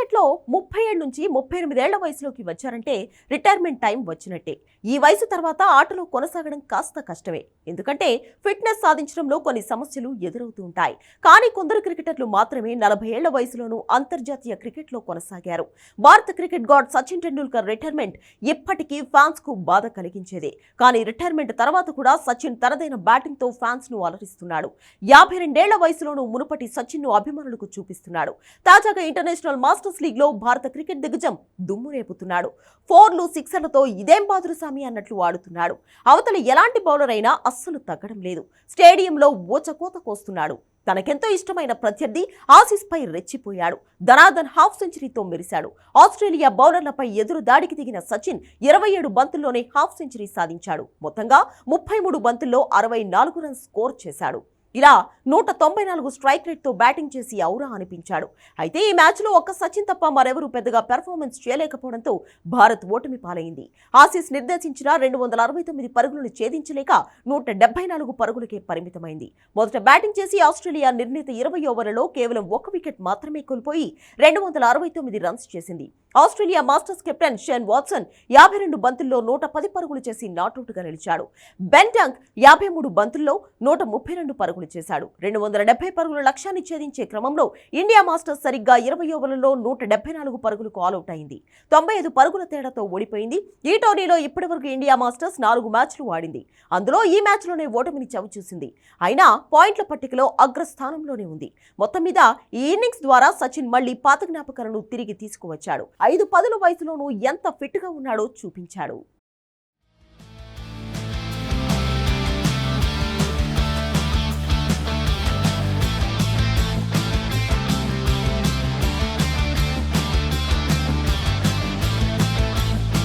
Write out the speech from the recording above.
క్రికెట్లో ముప్పై ఏడు నుంచి ముప్పై ఎనిమిదేళ్ళ వయసులోకి వచ్చారంటే రిటైర్మెంట్ టైం వచ్చినట్టే. ఈ వయసు తర్వాత ఆటలో కొనసాగడం కాస్త కష్టమే. ఎందుకంటే ఫిట్నెస్ సాధించడంలో కొన్ని సమస్యలు ఎదురవుతూ ఉంటాయి. కానీ కొందరు క్రికెటర్లు మాత్రమే నలభై ఏళ్ళ వయసులోనూ అంతర్జాతీయ క్రికెట్లో కొనసాగారు. భారత cricket god Sachin Tendulkar retirement ఇప్పటికీ ఫ్యాన్స్కు బాధ కలిగించేదే. కానీ రిటైర్మెంట్ తర్వాత కూడా సచిన్ తనదైన బ్యాటింగ్తో ను అలరిస్తున్నాడు. యాభై రెండేళ్ళ వయసులోనూ మునుపటి సచిన్ను అభిమానులకు చూపిస్తున్నాడు. తాజాగా ఇంటర్నేషనల్ మాస్టర్ లీగ్లో భారత క్రికెట్ దిగ్గజం దుమ్ము రేపుతున్నాడు. ఫోర్లు సిక్సర్లతో ఇదేం బాదురుసామి అన్నట్లు ఆడుతున్నాడు. అవతల ఎలాంటి బౌలర్ అయినా అస్సలు తగ్గడం లేదు. స్టేడియంలో ఓచకోత కోస్తున్నాడు. తనకెంతో ఇష్టమైన ప్రత్యర్థి ఆసీస్ పై రెచ్చిపోయాడు. ధనాధన్ హాఫ్ సెంచరీతో మెరిశాడు. ఆస్ట్రేలియా బౌలర్లపై ఎదురు దాడికి దిగిన సచిన్ ఇరవై ఏడు బంతుల్లోనే హాఫ్ సెంచరీ సాధించాడు. మొత్తంగా ముప్పై మూడు బంతుల్లో అరవై నాలుగు రన్స్ స్కోర్ చేశాడు. ఇలా నూట తొంభై నాలుగు స్ట్రైక్ రేట్తో బ్యాటింగ్ చేసి ఔరా అనిపించాడు. అయితే ఈ మ్యాచ్లో ఒక్క సచిన్ తప్ప మరెవరూ పెద్దగా పెర్ఫార్మెన్స్ చేయలేకపోవడంతో భారత్ ఓటమి పాలైంది. ఆసీస్ నిర్దేశించిన రెండు వందల అరవై తొమ్మిది పరుగులను ఛేదించలేక నూట డెబ్బై నాలుగు పరుగులకే పరిమితమైంది. మొదట బ్యాటింగ్ చేసి ఆస్ట్రేలియా నిర్ణీత ఇరవై ఓవర్లలో కేవలం ఒక వికెట్ మాత్రమే కోల్పోయి రెండు వందల అరవై తొమ్మిది రన్స్ చేసింది. Australia masters captain Shane Watson యాభై రెండు బంతుల్లో నూట పది పరుగులు చేసి నాటౌట్గా నిలిచాడు. బెన్ డంక్ యాభై మూడు బంతుల్లో నూట ముప్పై రెండు పరుగులు చేశాడు. రెండు వందల డెబ్బై పరుగుల లక్ష్యాన్ని ఛేదించే క్రమంలో ఇండియా మాస్టర్స్ సరిగ్గా ఇరవై ఓవర్లలో నూట డెబ్బై నాలుగు పరుగులకు ఆల్అౌట్ అయింది. తొంభై ఐదు పరుగుల తేడాతో ఓడిపోయింది. ఈ టోర్నీలో ఇప్పటివరకు ఇండియా మాస్టర్స్ నాలుగు మ్యాచ్లు ఆడింది. అందులో ఈ మ్యాచ్లోనే ఓటమిని చవిచూసింది. అయినా పాయింట్ల పట్టికలో అగ్రస్థానంలోనే ఉంది. మొత్తం మీద ఈ ఇన్నింగ్స్ ద్వారా సచిన్ మళ్ళీ పాత జ్ఞాపకాలను తిరిగి తీసుకువచ్చాడు. ఐదు పదుల వయసులోనూ ఎంత ఫిట్గా ఉన్నాడో చూపించాడు.